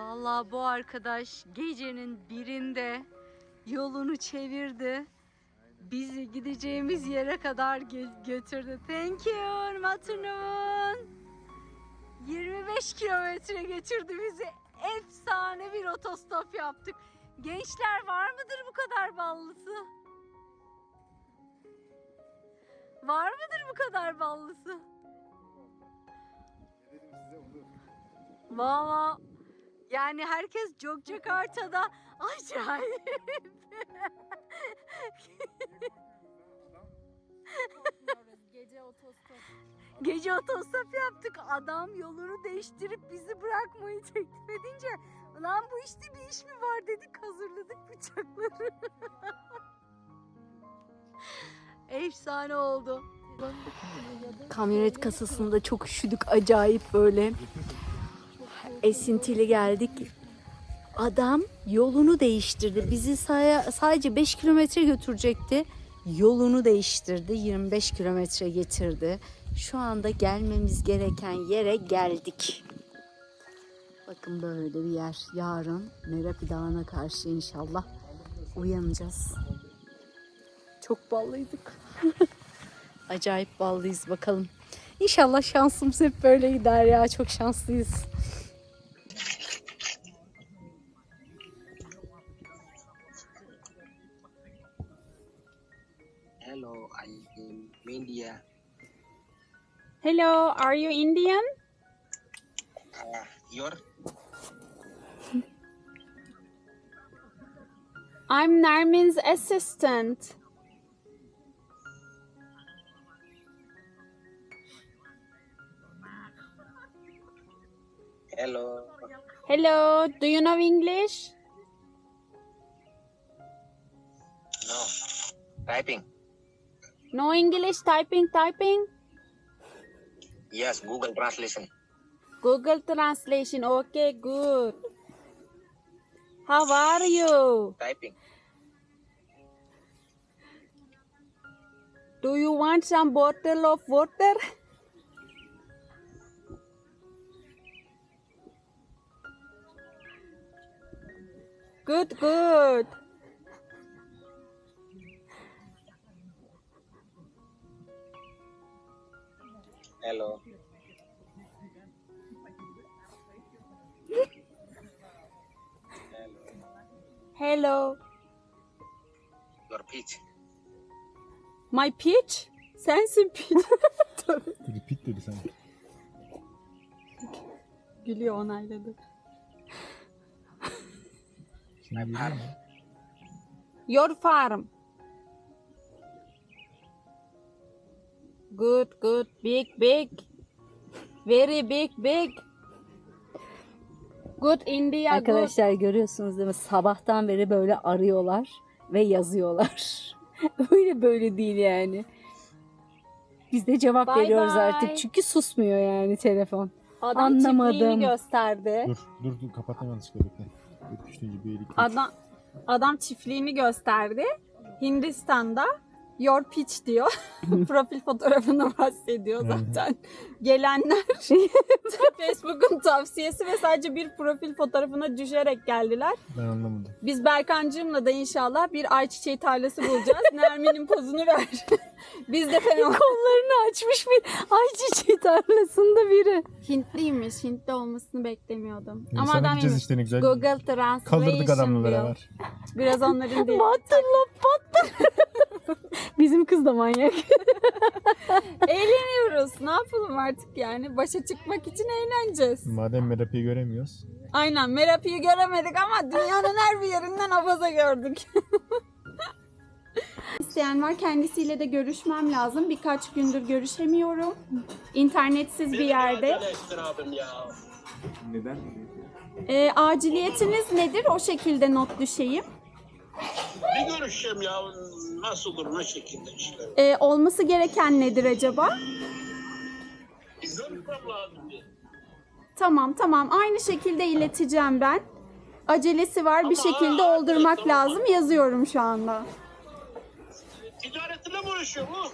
Vallahi bu arkadaş gecenin birinde yolunu çevirdi. Bizi gideceğimiz yere kadar götürdü. Thank you Maturnun. 25 kilometre götürdü bizi. Efsane bir otostop yaptık. Gençler var mıdır bu kadar ballısı? Var mıdır bu kadar ballısı? Valla yani herkes Jogjakarta'da acayip. Gece otostop. Gece otostop yaptık. Adam yolunu değiştirip bizi bırakmayı teklif edince lan bu işte bir iş mi var dedik hazırladık bıçakları. Efsane oldu. Kamyonet kasasında çok üşüdük acayip böyle. Esintili geldik. Adam yolunu değiştirdi. Bizi sadece 5 kilometre götürecekti. Yolunu değiştirdi. 25 kilometre getirdi. Şu anda gelmemiz gereken yere geldik. Bakın böyle bir yer. Yarın Merapi Dağı'na karşı inşallah uyanacağız. Çok ballıydık. Acayip ballıyız bakalım. İnşallah şansımız hep böyle gider ya. Çok şanslıyız. India. Hello, are you Indian? Uh, your I'm Nermin's assistant. hello. Hello, do you know English? No, typing. No English typing typing? Yes, Google Translation. Google translation. Okay, good. How are you? Typing. Do you want some bottle of water? Good, good. Hello. Hello. Your peach. My peach? Sensin peach. Repeat dedi sanki. Gülüyor onayladı. Şimdi? Your farm. Good, good, big, big. Very big, big. Good India, good. Arkadaşlar görüyorsunuz değil mi? Sabahtan beri böyle arıyorlar ve yazıyorlar. Öyle böyle değil yani. Biz de cevap Bye veriyoruz bye. artık çünkü susmuyor yani telefon. Adam Anlamadım. gösterdi. Dur dur dur kapatma yanlışlıkla bekle. 73. bir iyilik. Adam adam çiftliğini gösterdi. Hindistan'da your pitch diyor. Profil fotoğrafını bahsediyor zaten. Gelenler Facebook'un tavsiyesi ve sadece bir profil fotoğrafına düşerek geldiler. Ben anlamadım. Biz Berkancığımla da inşallah bir ayçiçeği tarlası bulacağız. Nermin'in pozunu ver. Biz de fena. Kollarını açmış bir ayçiçeği tarlasında biri. Hintliymiş. Hintli olmasını beklemiyordum. Ama adam gideceğiz işte ne güzel. Google Translation Kaldırdık adamla diyor. beraber. Biraz onların değil. Batırla battır. Bizim kız da manyak. Eğleniyoruz. Ne yapalım artık yani? Başa çıkmak için eğleneceğiz. Madem Merapi'yi göremiyoruz. Aynen. Merapi'yi göremedik ama dünyanın her bir yerinden abaza gördük. İsteyen var. Kendisiyle de görüşmem lazım. Birkaç gündür görüşemiyorum. İnternetsiz bir yerde. Neden? Ee, aciliyetiniz nedir? O şekilde not düşeyim. Bir görüşeceğim ya nasıl olur ne şekilde işler. Ee, olması gereken nedir acaba? Görüşmem lazım diye. Tamam tamam. Aynı şekilde ileteceğim ben. Acelesi var. Bir Ama- şekilde Aa, oldurmak tamam. lazım. Yazıyorum şu anda. Ticaretine mi uğraşıyor bu?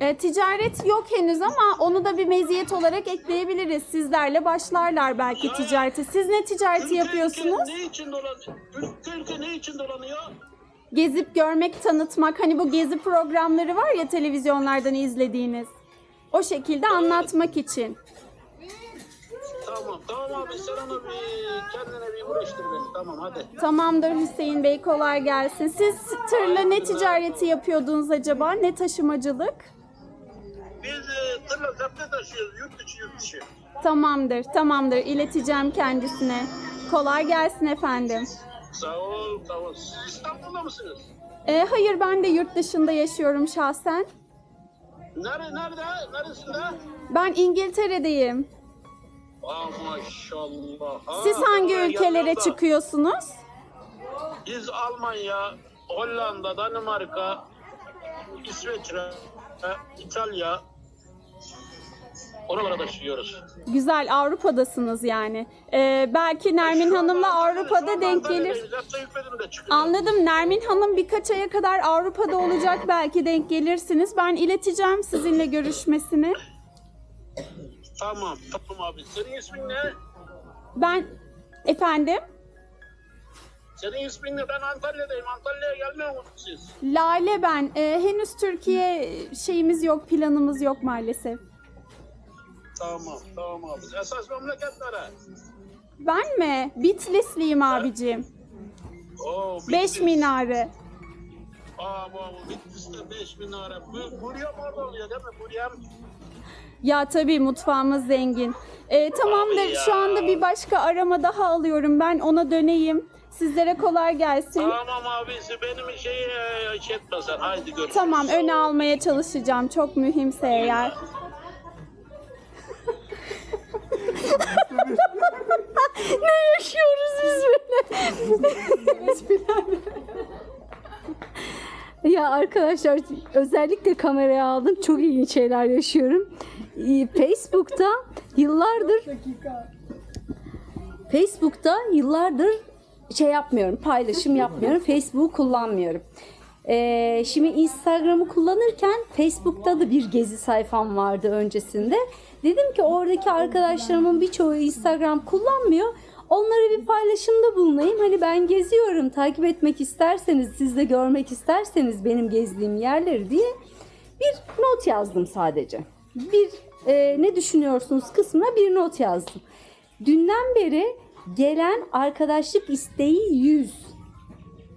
E, ticaret yok henüz ama onu da bir meziyet olarak ekleyebiliriz. Sizlerle başlarlar belki ticareti. Siz ne ticareti yapıyorsunuz? Ülke ne için dolanıyor? Ülke, ülke ne için dolanıyor? Gezip görmek, tanıtmak. Hani bu gezi programları var ya televizyonlardan izlediğiniz. O şekilde anlatmak için. Tamam tamam abi sen onu bir kendine bir uğraştır beni. Tamam hadi. Tamamdır Hüseyin Bey kolay gelsin. Siz tırla ne ticareti yapıyordunuz acaba? Ne taşımacılık? Biz e, tırla zepte taşıyoruz yurt dışı yurt dışı. Tamamdır, tamamdır. İleteceğim kendisine. Kolay gelsin efendim. Sağ ol sağ ol. Siz İstanbul'da mısınız? E, hayır ben de yurt dışında yaşıyorum şahsen. Nere, nerede? Neresinde? Ben İngiltere'deyim. Aa maşallah. Ha, Siz hangi ülkelere yanlarda. çıkıyorsunuz? Biz Almanya, Hollanda, Danimarka, İsveçre, İtalya oralara taşıyoruz. Güzel Avrupa'dasınız yani. E, belki Nermin Şu an Hanım'la şu Avrupa'da denk gelir. Anladım. Nermin Hanım birkaç aya kadar Avrupa'da olacak. Belki denk gelirsiniz. Ben ileteceğim sizinle görüşmesini. Tamam, tamam abi. Senin ismin ne? Ben efendim Senin ismin ne? Ben Antalya'dayım. Antalya'ya gelmiyor musunuz siz? Lale ben. E, henüz Türkiye şeyimiz yok, planımız yok maalesef. Tamam, tamam abi. Esas memleketlere. Ben mi? Bitlisliyim abicim. Oo, Beş Bitlis. minare. Aa bu bu Bitlis'te 5 minare. Bu Buryam orada oluyor değil mi? Buryam. Ya tabii mutfağımız zengin. E, tamamdır. Abi ya. Şu anda bir başka arama daha alıyorum. Ben ona döneyim. Sizlere kolay gelsin. Tamam abisi benim şeyi e, şey etme sen. Haydi görüşürüz. Tamam öne almaya çalışacağım. Çok mühimse eğer. ne yaşıyoruz biz böyle? Ya arkadaşlar özellikle kameraya aldım. Çok ilginç şeyler yaşıyorum. Ee, Facebook'ta yıllardır Facebook'ta yıllardır şey yapmıyorum, paylaşım yapmıyorum. Facebook'u kullanmıyorum. Ee, şimdi Instagram'ı kullanırken Facebook'ta da bir gezi sayfam vardı öncesinde. Dedim ki oradaki arkadaşlarımın birçoğu Instagram kullanmıyor. Onlara bir paylaşımda bulunayım. Hani ben geziyorum, takip etmek isterseniz, siz de görmek isterseniz benim gezdiğim yerleri diye bir not yazdım sadece. Bir e, ne düşünüyorsunuz kısmına bir not yazdım. Dünden beri gelen arkadaşlık isteği 100.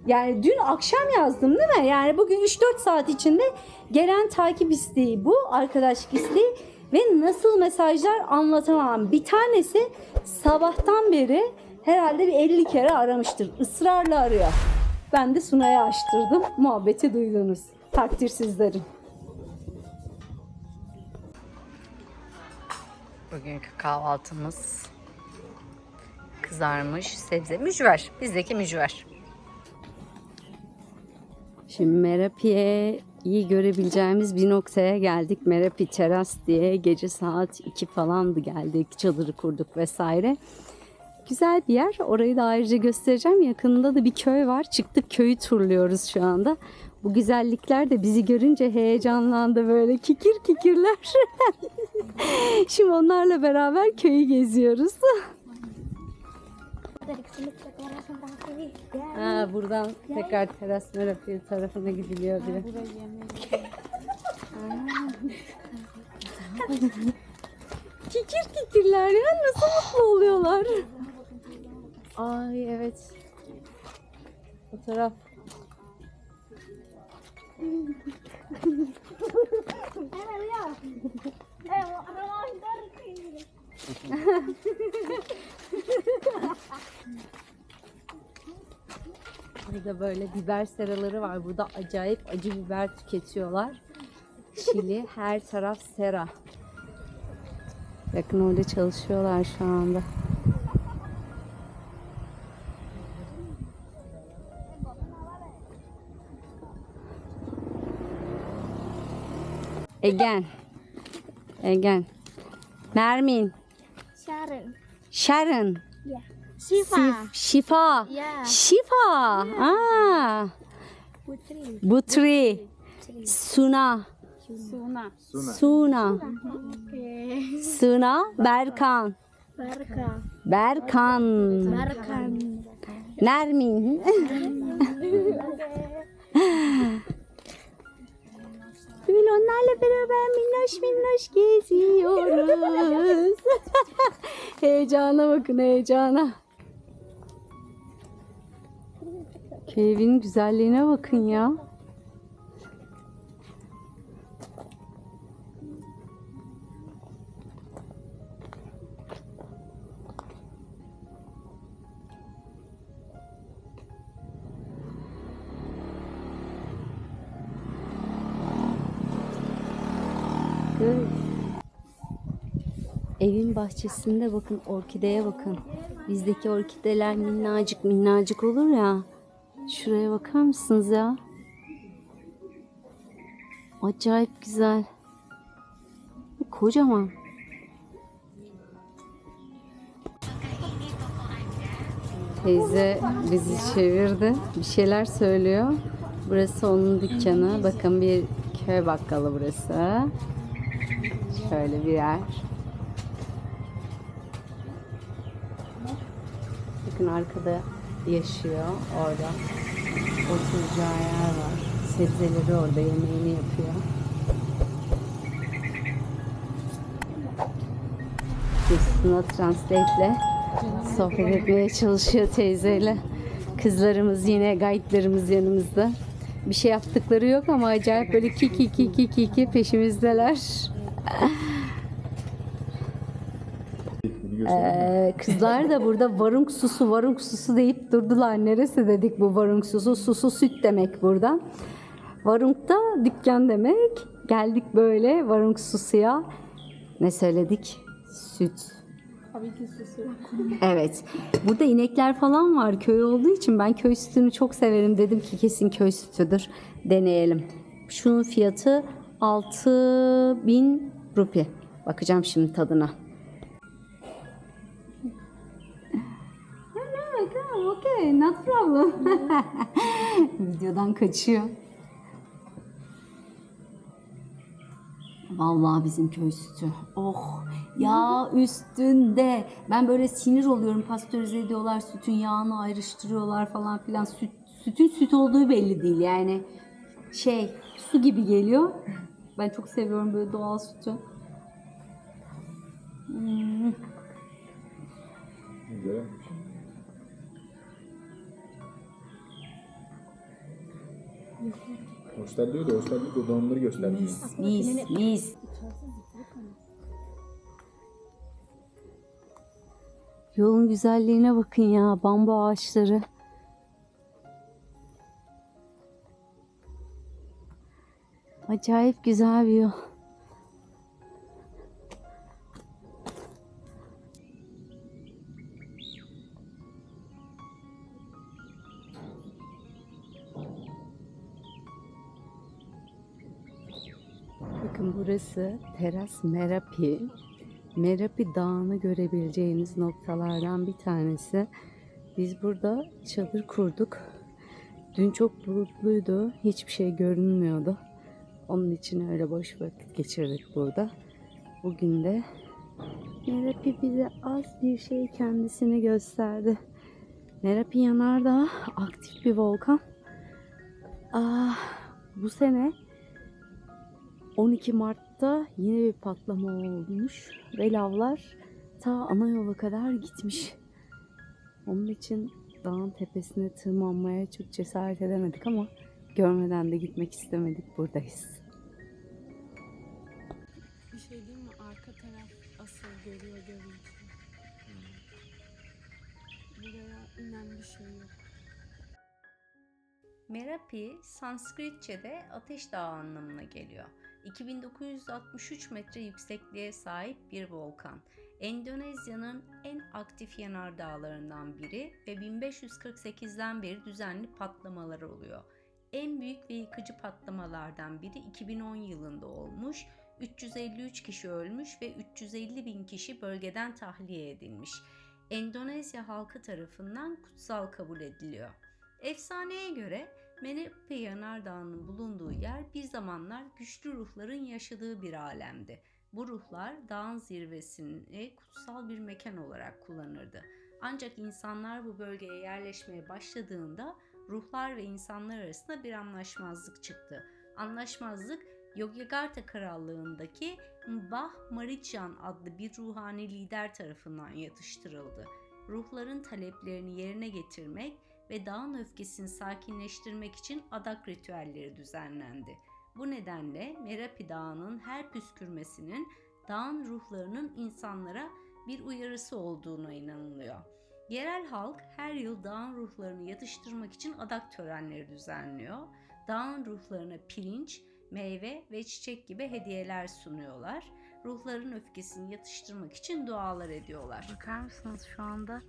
Yani dün akşam yazdım değil mi? Yani bugün 3-4 saat içinde gelen takip isteği bu, arkadaşlık isteği ve nasıl mesajlar anlatamam. Bir tanesi sabahtan beri herhalde bir 50 kere aramıştır. Israrla arıyor. Ben de Sunay'a açtırdım. Muhabbeti duydunuz. Takdir sizlerin. Bugünkü kahvaltımız kızarmış sebze. Mücver. Bizdeki mücver. Şimdi Merapi'ye iyi görebileceğimiz bir noktaya geldik. Merapi Teras diye gece saat 2 falandı geldik. Çadırı kurduk vesaire. Güzel bir yer. Orayı da ayrıca göstereceğim. Yakınında da bir köy var. Çıktık köyü turluyoruz şu anda. Bu güzellikler de bizi görünce heyecanlandı böyle kikir kikirler. Şimdi onlarla beraber köyü geziyoruz. Ha, buradan tekrar teras Merapi tarafına gidiliyor diye. Kikir kikirler ya nasıl mutlu oluyorlar. Ay evet. O taraf. Burada böyle biber seraları var. Burada acayip acı biber tüketiyorlar. Şili her taraf sera. Bakın orada çalışıyorlar şu anda. Again. Again. Nermin. Sharon. Sharon. Shiva. Sif- Şifa. Yeah. Şifa. Aa. Putri. Butri. Suna. Suna. Suna. Oke. Suna Berkan. Barca. Berkan. Barkan. Nermin. Böyle onlarla beraber minnoş minnoş geziyoruz. heyecana bakın heyecana. Köy güzelliğine bakın ya. Evin bahçesinde bakın orkideye bakın. Bizdeki orkideler minnacık minnacık olur ya. Şuraya bakar mısınız ya? Acayip güzel. Kocaman. Teyze bizi çevirdi. Bir şeyler söylüyor. Burası onun dükkanı. Bakın bir köy bakkalı burası. Şöyle bir yer. Bakın arkada yaşıyor orada. Oturacağı yer var. Sebzeleri orada yemeğini yapıyor. Üstüne translate'le sohbet etmeye çalışıyor teyzeyle. Kızlarımız yine guide'larımız yanımızda. Bir şey yaptıkları yok ama acayip böyle ki ki ki ki ki ki peşimizdeler. Beni göster. Ee, kızlar da burada varunk susu varunk susu deyip durdular. Neresi dedik bu varunk susu? Susu süt demek burada. Varunk da dükkan demek. Geldik böyle varunk susuya. Ne söyledik? Süt. Tabii ki susu. Evet. Burada inekler falan var köy olduğu için ben köy sütünü çok severim. Dedim ki kesin köy sütüdür. Deneyelim. Şunun fiyatı 6000 rupi. Bakacağım şimdi tadına. Okay, not problem. Videodan kaçıyor. Vallahi bizim köy sütü. Oh yağ üstünde. Ben böyle sinir oluyorum. Pastörize ediyorlar sütün yağını ayrıştırıyorlar falan filan. Süt, sütün süt olduğu belli değil yani. Şey su gibi geliyor. Ben çok seviyorum böyle doğal sütü. Hmm. Güzel. Hostel diyor da hostel değil de donanımları göstermiyor. Mis mis. Yolun güzelliğine bakın ya bambu ağaçları. Acayip güzel bir yol. Burası Teras Merapi. Merapi Dağı'nı görebileceğiniz noktalardan bir tanesi. Biz burada çadır kurduk. Dün çok bulutluydu. Hiçbir şey görünmüyordu. Onun için öyle boş vakit geçirdik burada. Bugün de Merapi bize az bir şey kendisini gösterdi. Merapi Yanardağ aktif bir volkan. Ah, bu sene 12 Mart'ta yine bir patlama olmuş ve lavlar ta ana yola kadar gitmiş. Onun için dağın tepesine tırmanmaya çok cesaret edemedik ama görmeden de gitmek istemedik buradayız. Bir şey değil mi? Arka taraf asıl görüyor görüntü. Buraya inen bir şey yok. Merapi, Sanskritçe'de ateş dağı anlamına geliyor. 2963 metre yüksekliğe sahip bir volkan. Endonezya'nın en aktif yanardağlarından biri ve 1548'den beri düzenli patlamalar oluyor. En büyük ve yıkıcı patlamalardan biri 2010 yılında olmuş. 353 kişi ölmüş ve 350 bin kişi bölgeden tahliye edilmiş. Endonezya halkı tarafından kutsal kabul ediliyor. Efsaneye göre Menepe Yanardağı'nın bulunduğu yer bir zamanlar güçlü ruhların yaşadığı bir alemdi. Bu ruhlar dağın zirvesini kutsal bir mekan olarak kullanırdı. Ancak insanlar bu bölgeye yerleşmeye başladığında ruhlar ve insanlar arasında bir anlaşmazlık çıktı. Anlaşmazlık Yogyakarta Krallığındaki Mbah Maricyan adlı bir ruhani lider tarafından yatıştırıldı. Ruhların taleplerini yerine getirmek ve dağın öfkesini sakinleştirmek için adak ritüelleri düzenlendi. Bu nedenle Merapi Dağı'nın her püskürmesinin dağın ruhlarının insanlara bir uyarısı olduğuna inanılıyor. Yerel halk her yıl dağın ruhlarını yatıştırmak için adak törenleri düzenliyor. Dağın ruhlarına pirinç, meyve ve çiçek gibi hediyeler sunuyorlar. Ruhların öfkesini yatıştırmak için dualar ediyorlar. Bakar mısınız şu anda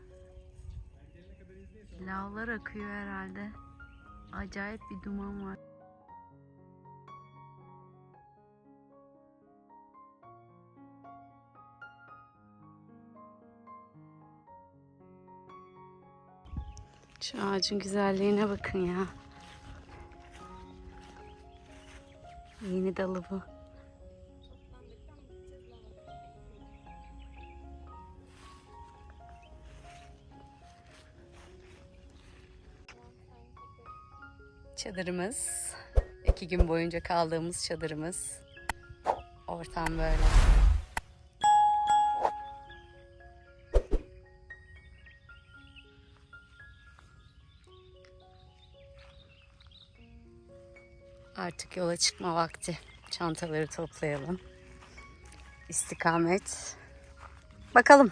lavlar akıyor herhalde. Acayip bir duman var. Şu ağacın güzelliğine bakın ya. Yeni dalı bu. Çadırımız. iki gün boyunca kaldığımız çadırımız. Ortam böyle. Artık yola çıkma vakti. Çantaları toplayalım. İstikamet. Bakalım